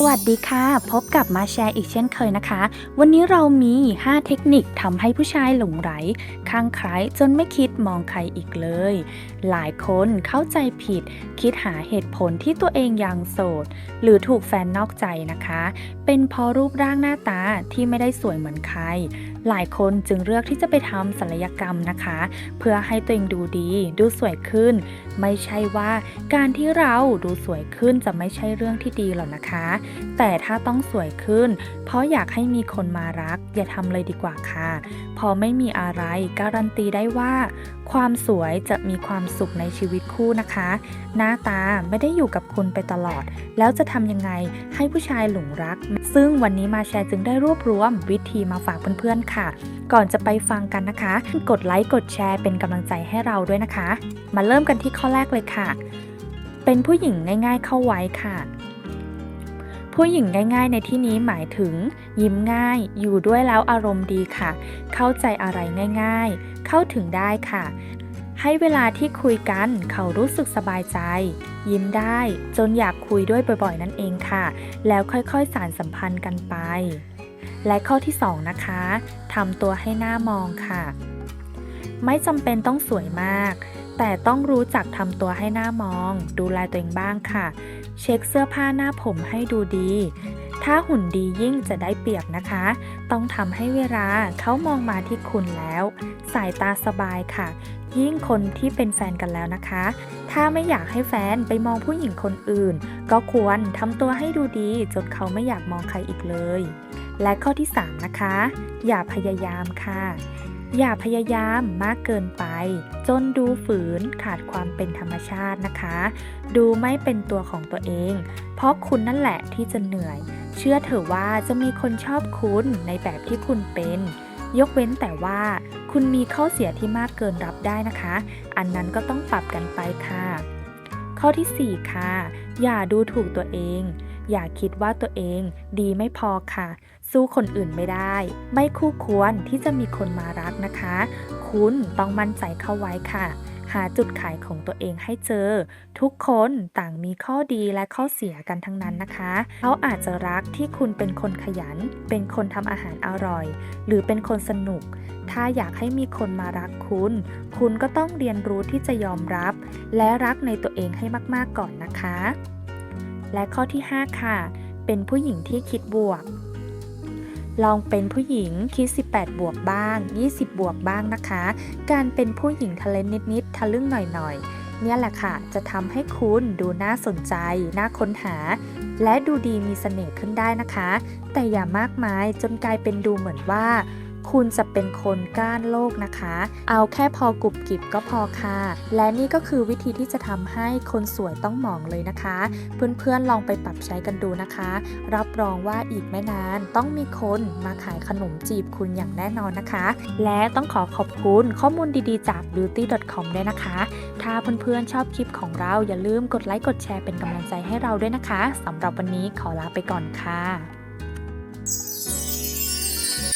สวัสดีค่ะ พบกับมาแชร์อีกเช่นเคยนะคะ วันนี้เรามี 5 เทคนิคทำให้ผู้ชายหลงไหลข้างใครจนไม่คิดมองใครอีกเลย หลายคนเข้าใจผิด คิดหาเหตุผลที่ตัวเองยังโสด หรือถูกแฟนนอกใจนะคะ เป็นเพราะรูปร่างหน้าตาที่ไม่ได้สวยเหมือนใคร หลายคนจึงเลือกที่จะไปทำศัลยกรรมนะคะ เพื่อให้ตัวเองดูดีดูสวยขึ้น ไม่ใช่ว่าการที่เราดูสวยขึ้นจะไม่ใช่เรื่องที่ดีหรอกนะคะ แต่ถ้าต้องสวยขึ้น เพราะอยากให้มีคนมารัก อย่าทำเลยดีกว่าค่ะ พอไม่มีอะไรการันตีได้ว่า ความสวยจะมีความสุขในชีวิตคู่นะคะ หน้าตาไม่ได้อยู่กับคุณไปตลอด แล้วจะทำยังไงให้ผู้ชายหลงรัก ซึ่งวันนี้มาแชร์จึงได้รวบรวมวิธีมาฝากเพื่อนๆค่ะก่อนจะไปฟังกันนะคะ กดไลค์กดแชร์เป็นกำลังใจให้เราด้วยนะคะ มาเริ่มกันที่ข้อแรกเลยค่ะ เป็นผู้หญิงง่ายๆเข้าไว้ค่ะ ผู้หญิงง่ายๆ ในที่นี้หมายถึง ยิ้มง่าย อยู่ด้วยแล้วอารมณ์ดีค่ะ เข้าใจอะไรง่ายๆ เข้าถึงได้ค่ะ ให้เวลาที่คุยกันเขารู้สึกสบายใจยิ้มได้จนอยากคุยด้วยบ่อยๆ นั่นเองค่ะ แล้วค่อยๆ สานสัมพันธ์กันไป และข้อที่ 2 นะคะทำตัวให้หน้ามองค่ะ ไม่จำเป็นต้องสวยมาก แต่ต้องรู้จักทำตัวให้หน้ามอง ดูแลตัวเองบ้างค่ะ เช็คเสื้อผ้าหน้าผมให้ดูดี ถ้าหุ่นดียิ่งจะได้เปรียบนะคะ ต้องทำให้เวลาเขามองมาที่คุณแล้ว สายตาสบายค่ะ ยิ่งคนที่เป็นแฟนกันแล้วนะคะ ถ้าไม่อยากให้แฟนไปมองผู้หญิงคนอื่น ก็ควรทำตัวให้ดูดีจนเขาไม่อยากมองใครอีกเลย และข้อที่ 3 นะคะ อย่าพยายามค่ะ อย่าพยายามมากเกินไป จนดูฝืนขาดความเป็นธรรมชาตินะคะ ดูไม่เป็นตัวของตัวเอง เพราะคุณนั่นแหละที่จะเหนื่อย เชื่อเถอะว่าจะมีคนชอบคุณในแบบที่คุณเป็น ยกเว้นแต่ว่า คุณมีข้อเสียที่มากเกินรับได้นะคะ อันนั้นก็ต้องปรับกันไปค่ะ ข้อที่ 4 ค่ะ อย่าดูถูกตัวเอง อย่าคิดว่าตัวเองดีไม่พอค่ะ สู้คนอื่นไม่ได้ ไม่คู่ควรที่จะมีคนมารักนะคะ คุณต้องมั่นใจเข้าไว้ค่ะ หาจุดขายของตัวเองให้เจอ ทุกคนต่างมีข้อดีและข้อเสียกันทั้งนั้นนะคะ เขาอาจจะรักที่คุณเป็นคนขยัน เป็นคนทำอาหารอร่อย หรือเป็นคนสนุก ถ้าอยากให้มีคนมารักคุณ คุณก็ต้องเรียนรู้ที่จะยอมรับ และรักในตัวเองให้มาก ๆก่อนนะคะ และข้อที่ 5 ค่ะ เป็นผู้หญิงที่คิดบวก ลองเป็นผู้หญิงคิด 18 บวกบ้าง 20 บวกบ้างนะคะ การเป็นผู้หญิงทะเลนนิดๆทะลึ่งหน่อยๆ เนี่ยแหละค่ะ จะทำให้คุณดูน่าสนใจ น่าค้นหา และดูดีมีเสน่ห์ขึ้นได้นะคะ แต่อย่ามากมายจนกลายเป็นดูเหมือนว่า คุณจะเป็นคนก้านโลกนะคะ เอาแค่พอกรุบกริบก็พอค่ะ และนี่ก็คือวิธีที่จะทำให้คนสวยต้องมองเลยนะคะ เพื่อนๆลองไปปรับใช้กันดูนะคะ รับรองว่าอีกไม่นานต้องมีคนมาขายขนมจีบคุณอย่างแน่นอนนะคะ และต้องขอขอบคุณข้อมูลดีๆจาก beauty.com ด้วยนะคะ ถ้าเพื่อนๆชอบคลิปของเราอย่าลืมกดไลค์กดแชร์เป็นกำลังใจให้เราด้วยนะคะสำหรับวันนี้ขอลาไปก่อนค่ะ